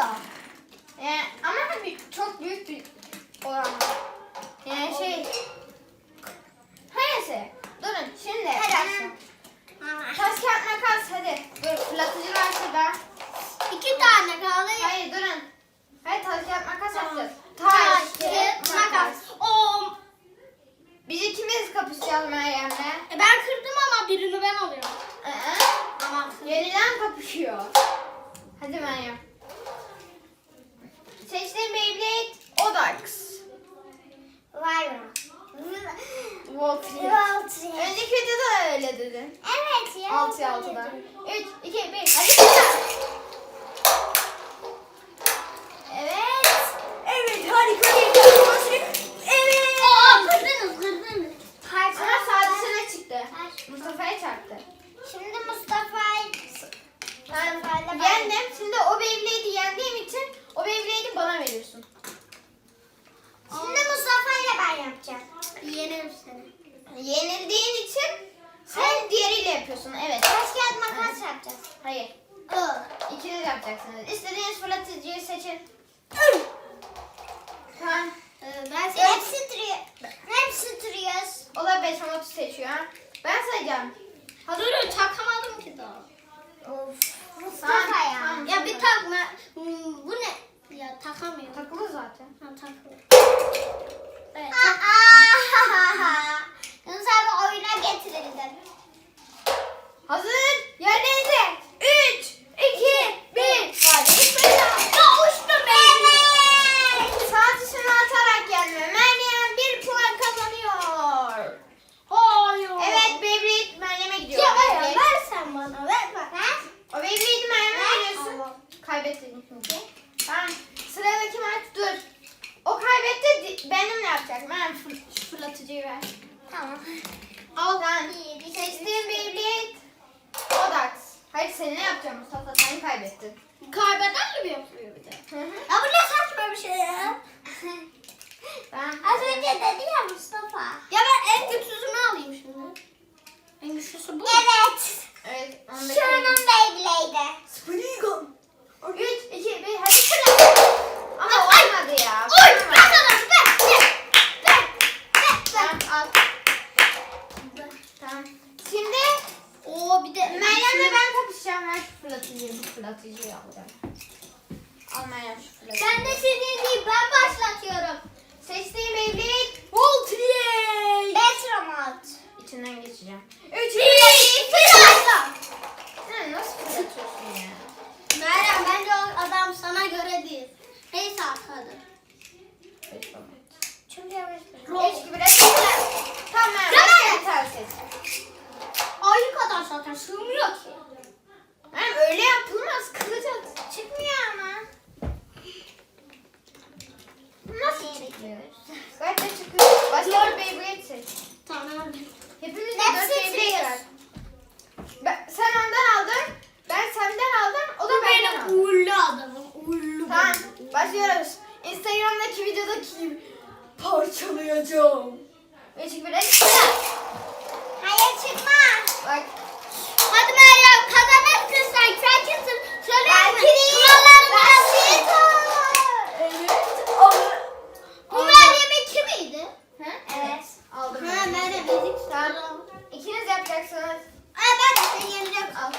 yok. Ee, ama hani çok büyük bir oran. Yani ee, şey... Neyse. Durun şimdi. Hadi Taş kağıt makas hadi. Dur fırlatıcı var şurada. İki tane kaldı. Hayır durun. Hayır taş kağıt makas tamam. yapacağız. Taş, kağıt makas. Oo. Biz ikimiz kapışacağız Meryem'le. E ben kırdım ama birini ben alıyorum. Ee, ama yeniden kapışıyor. Hadi Meryem. Seçtiğim Beyblade Odax. Vay be. Voltria. Önceki videoda da öyle dedin. Evet ya. 6 6'da. 3, 2, 1. Hadi kızlar. Evet. Evet harika bir kapışma. Evet. Aa kırdınız kırdınız. Ama sadisine çıktı. Taş. Mustafa'ya çarptı. Şimdi Mustafa'yı Ben Mustafa'yla ben- yendim. Şimdi o Beyblade'i yendiğim için o Beyblade'i bana veriyorsun. Şimdi Mustafa'yla ben yapacağım. Yenerim seni. Yenildiğin için sen diğeriyle yapıyorsun. Evet. Taş kağıt makas yapacağız. Hayır. İkiniz yapacaksınız. İstediğiniz fırlatıcıyı seçin. Tamam. Ben seni... Hepsi duruyor. Hepsi duruyoruz. O da 5 10 seçiyor. ha. Ben sayacağım. Hazır Durun takamadım ki daha. Of. Mustafa Tamam, ya. tamam, ya bir tamam. takma. Hmm, bu ne? Ya takamıyorum. Takılı zaten. Ha takıyorum. Evet. Aa, Yunus abi oyuna getirildi. Hazır. Yerlerinize. 3, 2, 1. Hadi bismillah. Ya uçtum evet. Sağ tuşuna atarak gelme. Meryem bir puan kazanıyor. Hayır. Evet Beyblade Meryem'e gidiyor. Ya ver, Beyblade. ver sen bana ver bak. Ver. O Beyblade'i Meryem'e Ver. veriyorsun. Allah. Kaybettin çünkü. Tamam. Sıradaki maç dur. O kaybetti. Benimle yapacak. Ben fır- fırlatıcıyı ver. Tamam. Al. Tamam. Seçtiğim Beyblade Odax. Hayır seninle yapacağım Mustafa. Sen kaybettin. Kaybeden mi yapıyor bir de? Hı hı. Ya bu ne saçma bir şey ya. Tamam. Az önce dedi ya Mustafa. Ya ben en kötüsünü alayım şimdi. En güçlüsü bu. Evet. Evet. Şunun Beyblade'i. Springon. 3, 2, 1, hadi fırla. Ama olmadı ya. Oy ben sana ver ver. Tamam al. Tamam. Şimdi Oo bir de Meryem'le ben kapışacağım. Ver şu fırlatıcıyı. Bu fırlatıcıyı alacağım. Al Meryem şu fırlatıcıyı. Ben de senin değil ben başlatıyorum. Seçtiğim Beyblade Voltria. Betromat. İçinden geçeceğim. 3, 2, Bir fırla. Sen nasıl fırlatıyorsun ya? Meryem bence o adam sana göre değil. Neyse arkadaş. Beş baba. Çok yavaş. 3 gibi fırla. Tamam Meryem. Tane seç. Ayı kadar zaten sığmıyor ki. Meryem öyle yapılmaz. Kılıç at. Çıkmıyor ama. Nasıl çıkmıyor? Zaten çıkıyor. Başka bir Beyblade seç. Tamam. Hepimiz de dört Beyblade var. Ben, sen ondan aldın. Ben senden aldım. O da Bu benden benim aldı. uğurlu adamım. Uğurlu Tamam. benim. Başlıyoruz. Gibi parçalayacağım. Ve çık bir Hayır çıkma. Bak. Hadi Meryem kazanırsın sen. Sen kimsin? Söyle Belki mi? değil. Kurallarını. Evet. Aldım. Bu Meryem'in kimiydi? Ha? Evet. Aldım. Ha Meryem dedik. Tamam. İkiniz yapacaksınız. Ay ben de seni yeneceğim. Al.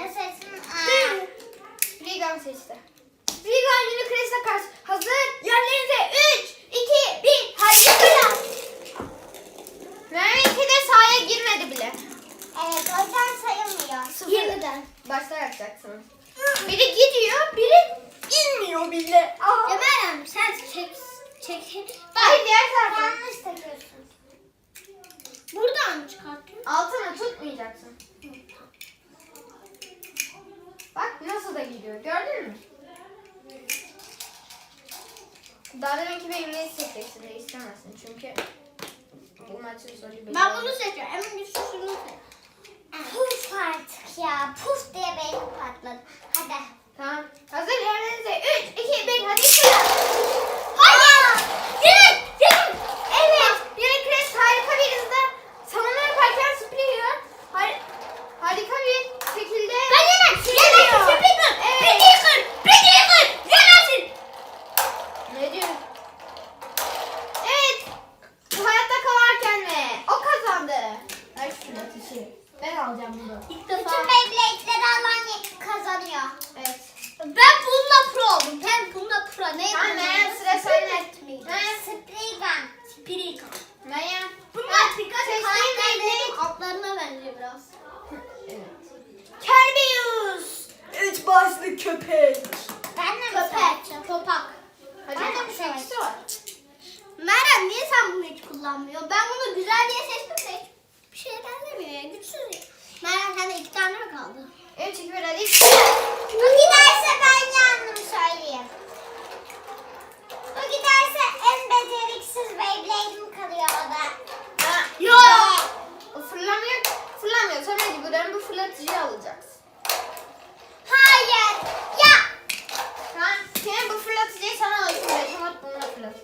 Ne seçsin? Aa. Regan seçti. Yine Chris'e karşı. Hazır. Yerlerinize 3, 2, 1. Hadi fırla. Merve'ninki de sahaya girmedi bile. Evet o yüzden sayılmıyor. Sıfır. Yeniden. Başta yapacaksınız. Biri gidiyor, biri inmiyor bile. Aa. Ya Meryem sen çek çek. Hayır diğer tarafa. Yanlış takıyorsun. Buradan mı çıkartıyorsun? Altını tutmayacaksın. Bak nasıl da gidiyor. Gördün mü? Daha deminki Beyblade'i seçeceksin de istemezsin çünkü bu maçın belli. Ben bunu seçiyorum. En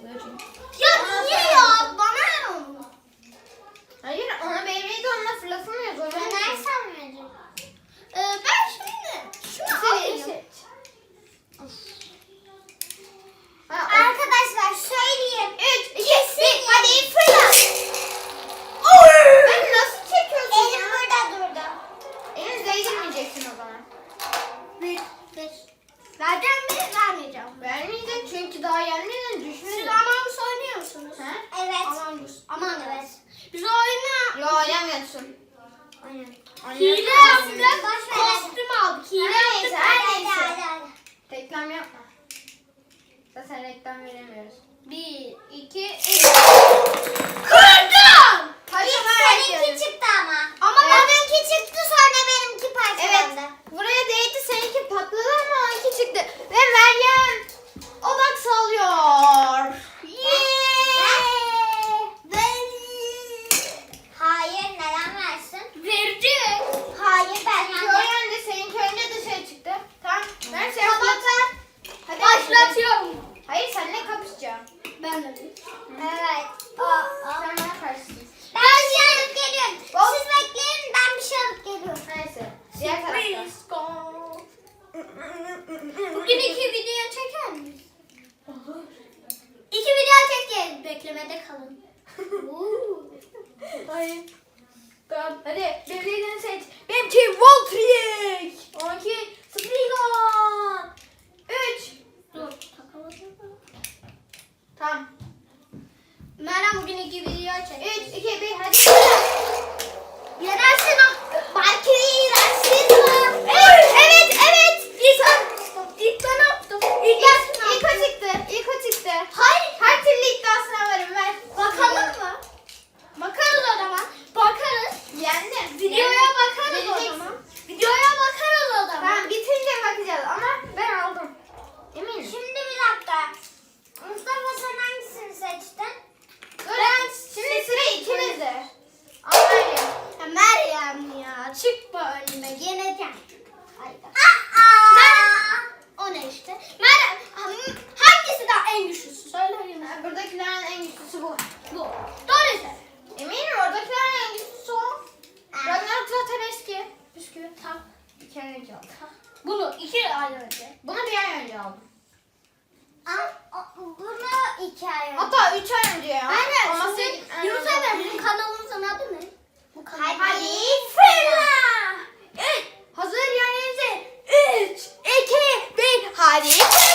Legend. Hile yaptı. Kostüm aldık. Hile yaptık. Her neyse. Reklam yapma. Zaten reklam veremiyoruz. Bir, iki, üç. Kırdım! İlk seninki çıktı ama. Ama evet. benimki çıktı sonra benimki parçalandı. Evet. Buraya değdi seninki patladı ama onunki çıktı. Ve Meryem odak sallıyor. Yeah. Demirci. Hayır ben Seninki o yönde, seninki önce dışarı çıktı. Tamam. Ben şey Tamam ben Hadi başlatıyorum. Hayır seninle kapışacağım. Ben de. Evet. O, o. Sen bana karşısın. Ben bir şey alıp geliyorum. Hop. Siz bekleyin ben bir şey alıp geliyorum. Neyse. Diğer tarafta. Bugün iki video çeker miyiz? Olur. İki video çekin. Beklemede kalın. Oo. Hayır. Tamam hadi birini seç. Benimki Voltric. Onki Sprigon. Üç. Dur takamadım. Tamam. Meral bugün iki video çek. Üç, iki, bir hadi. Yenersin o. Belki yenersin. Evet, evet, evet. İnsan önce. Bunu iki ay önce. Bunu bir ay önce aldım. Bunu iki ay önce. Hatta üç ay önce ya. Aynen. Ama sen, Yunus Emre bizim kanalımızın adı ne? Bu kanal. Halifela. Evet. Hazır yanınıza. Üç, iki, bir. Halifela.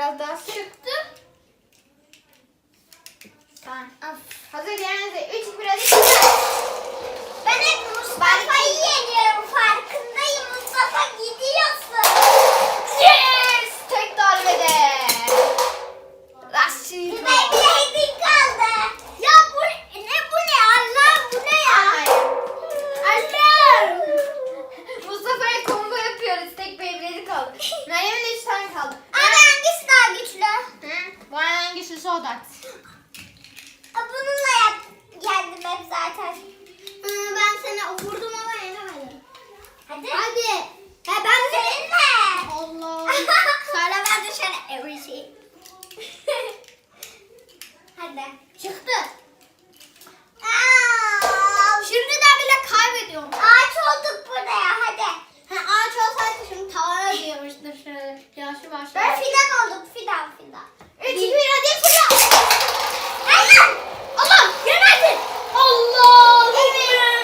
biraz daha sıktı. Tamam. Hazır yerinize. Üç, bir, hadi. Ben hep Mustafa'yı yeniyorum. Farkındayım. Mustafa gidiyorsun. Yes! Tek darbede. Raşit. Bir kaldı. Ya bu ne bu ne? Allah bu ne ya? Allah. Mustafa'ya combo yapıyoruz. Tek Beyblade'i kaldı. Meryem'in soda. Bununla yap, geldim hep zaten. Ben seni vurdum ama yenemedim. Hadi. Hadi. Ha, ben de. Seninle. Allah. Sonra ben dışarı every şey. Hadi. Çıktı. Aa, Şimdiden bile kaybediyorum. Ağaç olduk burada ya hadi. Ha, ağaç şimdi tavana diyormuştur şöyle. Yaşı başlıyor. Ben fidan olduk fidan fidan. Üç, bir, hadi fırla. Allah! Allah! Yemedin! Allah! Evet.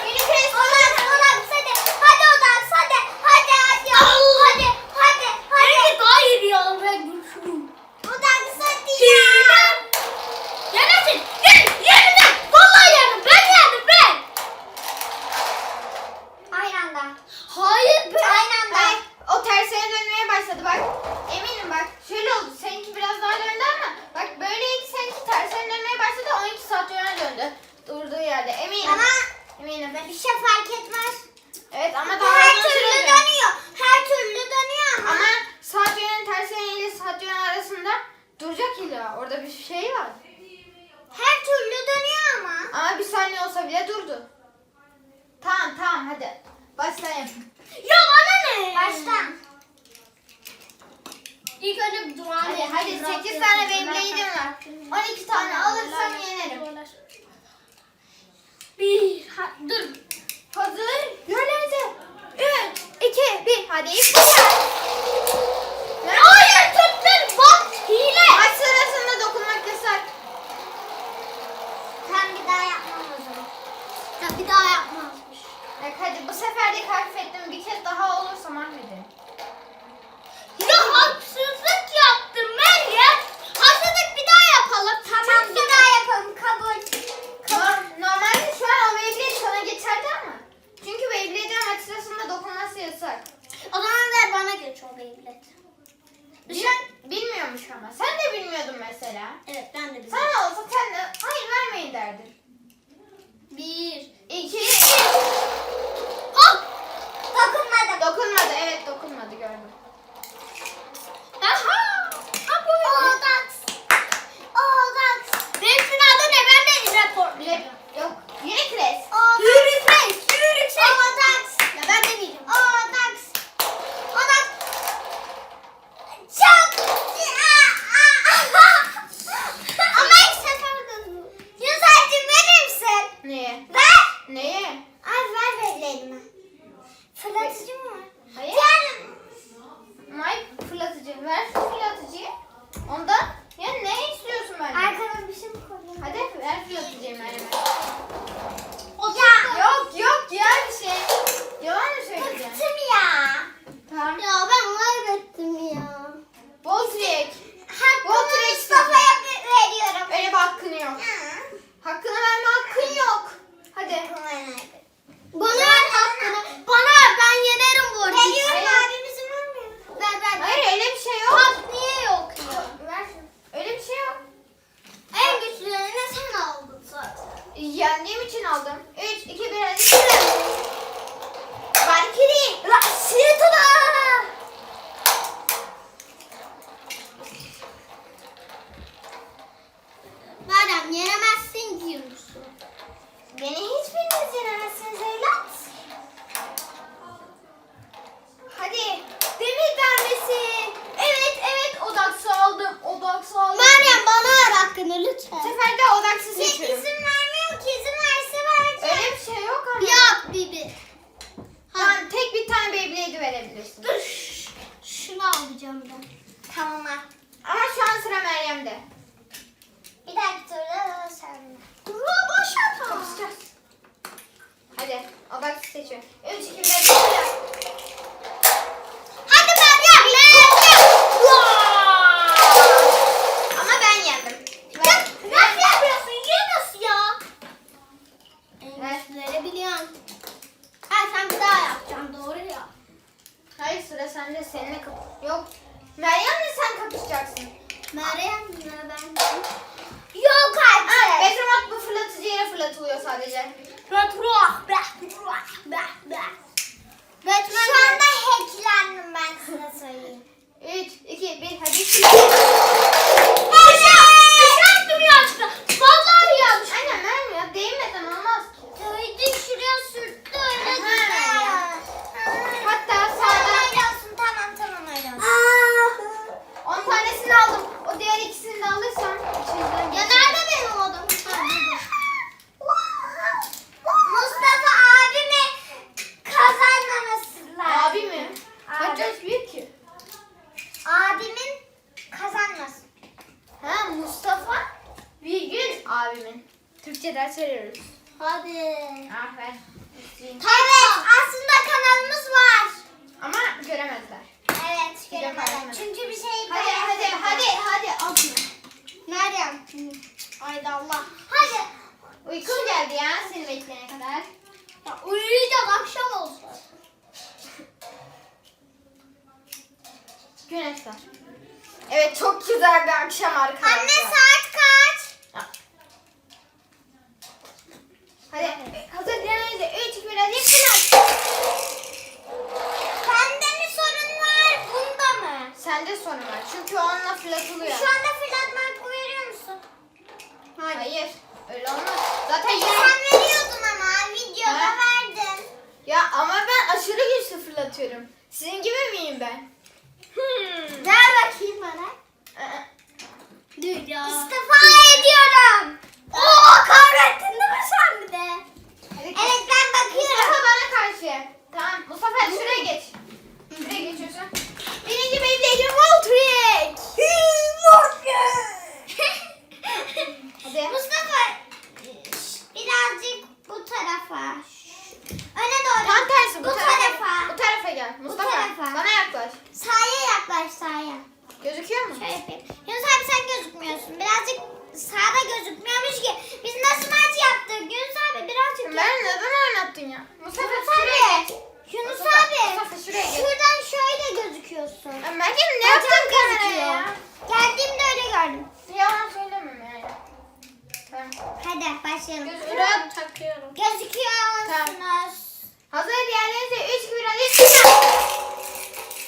olsa bile durdu. Tamam tamam hadi. Başlayın. Ya bana ne? Baştan. İlk önce bir duvar Hadi hadi 8 tane benim neydim var. 12 tane alırsam yenerim. Bir, ha, dur. Hazır. Yöneldi. 3, 2, 1. Hadi ilk Hayır. Bak hile. Maç sırasında dokunmak yasak. Sen bir daha yap. Bir daha yapmazmış. Bak hadi bu sefer de hafifettim. Bir kez daha olursa mahvederim. Yok. Sıra sende seninle kap. Yok. Meryem'le sen kapışacaksın. Meryem mi ben? Yok Ha, artık. Betramat bu fırlatıcı yere fırlatılıyor sadece. Ruah, bah, ruah, bah, bah. Batman Şu anda hacklendim ben size söyleyeyim. 3, 2, 1 hadi fırlat. Sen duruyor aslında. Vallahi yanlış. Aynen Meryem ya değmeden olmaz ki. Dövdü şuraya sürttü öyle Aha. gidiyor. Hatta Tamam sağdan öyle olsun tamam tamam öyle olsun. 10 tanesini aldım. O diğer ikisini de alırsam içinden Ya nerede benim odam? Mustafa abimi kazanmaması lazım. Abi mi? Abi. Kaç yaş büyük ki? Abimin kazanmasın. Ha Mustafa Bilgün abimin. Türkçe ders veriyoruz. Hadi. Ah ver. Evet aslında kanalımız var. Ama göremezler. Evet Bir de göremezler. paylaşmadım. Çünkü bir şey Hadi hadi hadi hadi al şunu. Meryem. Haydi Allah. Hadi. Uykum geldi ya seni bekleyene kadar. Ya uyuyacağım akşam olsun. Güneş var. Evet çok güzel bir akşam arkadaşlar. Anne saat kaç? Hadi hazır dinleyici. 3 2 1 hadi fırlat. Bende mi sorun var? Bunda mı? Sende sorun var. Çünkü onunla fırlatılıyor. Şu anda fırlatma hakkı veriyor musun? Hayır. Öyle olmaz. Zaten yine... veriyordun ama videoda Ha? verdin. Ya ama ben aşırı güçlü fırlatıyorum. Sizin gibi miyim ben? Hmm. Ver bakayım bana. Aa, Dur ya. İstifa ediyorum. Oo kahrettin değil mi sen bir de? hadi Evet ben bakıyorum. Mustafa bana karşı. Tamam Mustafa. Şuraya geçiyorsun. Birinci Beyblade'im Voltrek. Hadi. Mustafa birazcık bu tarafa. Öne doğru. Tam tersi bu, bu tarafa. tarafa. Bu tarafa gel. Mustafa tarafa. bana yaklaş. Sağa yaklaş sağa. Gözüküyor mu? Şöyle yapayım. Yunus abi sen gözükmüyorsun. Birazcık sağda gözükmüyormuş ki. Biz nasıl maç yaptık? Yunus abi birazcık Ben neden oynattın ya? Mustafa Yunus şuraya abi. geç. Yunus Mustafa, abi. Mustafa şuraya geç. Şuradan şöyle gözüküyorsun. Ya Meryem ne Bacağın yaptın kameraya gözüküyor. ya? Geldiğimde öyle gördüm. Yalan söylemem yani. Tamam. Hadi başlayalım. Gözüküyor. takıyorum. Gözüküyorsunuz. Hazır yerlerinize 3 gibi hadi çıkın.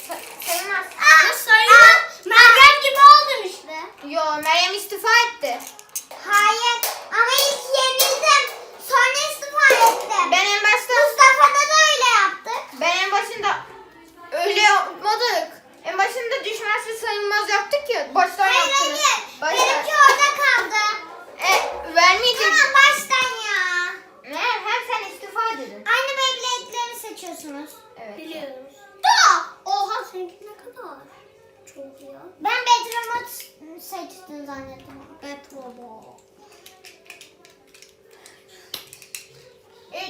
Sa- sayılmaz. Aa, sayılmaz. Meryem gibi oldun işte. Yo Meryem istifa etti. Hayır. Ama ilk yenildim. Sonra istifa ettim. Ben en başta Mustafa'da da öyle yaptık. ben en başında öyle yapmadık. En başında düşmezse sayılmaz yaptık ya. Baştan Hayır yaptınız. hayır. Baştan. Benimki orada kaldı. E, vermeyeceğim. Tamam baştan ya. Ne? Hem sen istifa dedin. Aynı Beyblade'leri seçiyorsunuz. Evet. Biliyoruz. Da. Oha seninki ne kadar? Çok ya. Ben Bedramot seçtin zannettim. Betrobo.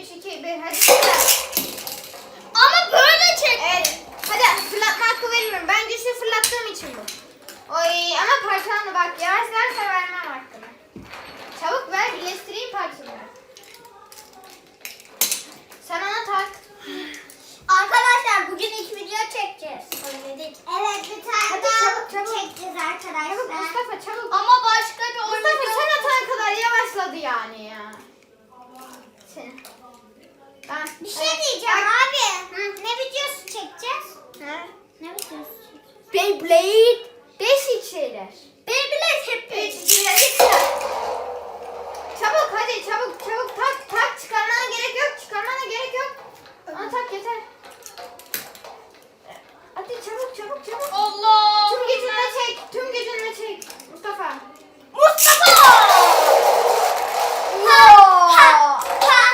3, 2, 1 hadi. Ama böyle çek. Evet. Hadi fırlatma hakkı veriyorum. Ben güçlü fırlattığım için bu. Oy ama parçalandı bak. Yavaş verse vermem hakkını. Çabuk ver birleştireyim parçaları. Sen ona tak. Arkadaşlar bugün ilk video çekeceğiz. Söyledik. Evet bir tane Hadi daha çabuk, çabuk. çekeceğiz Çabuk arkadaşlar. Mustafa çabuk. Ama başka bir oyun Mustafa sen atana kadar yavaşladı yani ya. Sen. Ben, Bir şey diyeceğim abi. Hı. Ne videosu çekeceğiz? Ne? Ne videosu çekeceğiz? Beyblade. Değişik şeyler. Çabuk hadi çabuk çabuk tak tak çıkarmana gerek yok çıkarmana gerek yok. Onu tak yeter. Hadi çabuk çabuk çabuk. Allah. Tüm gücünle çek tüm gücünle çek Mustafa. Mustafa. Ha,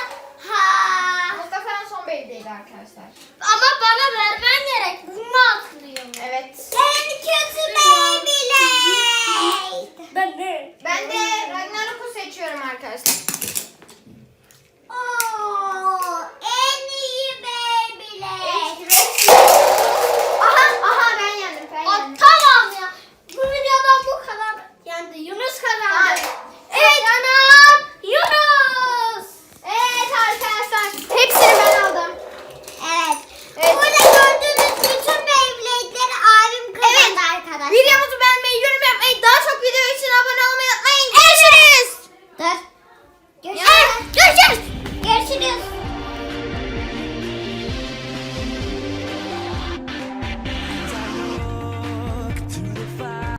ha. Mustafa'nın son belirleydi arkadaşlar. Ama bana vermen gerek. Bunu hatırlıyorum. Evet. Ben kötü baby'le. Ben de. Ben de Ragnarok'u seçiyorum arkadaşlar.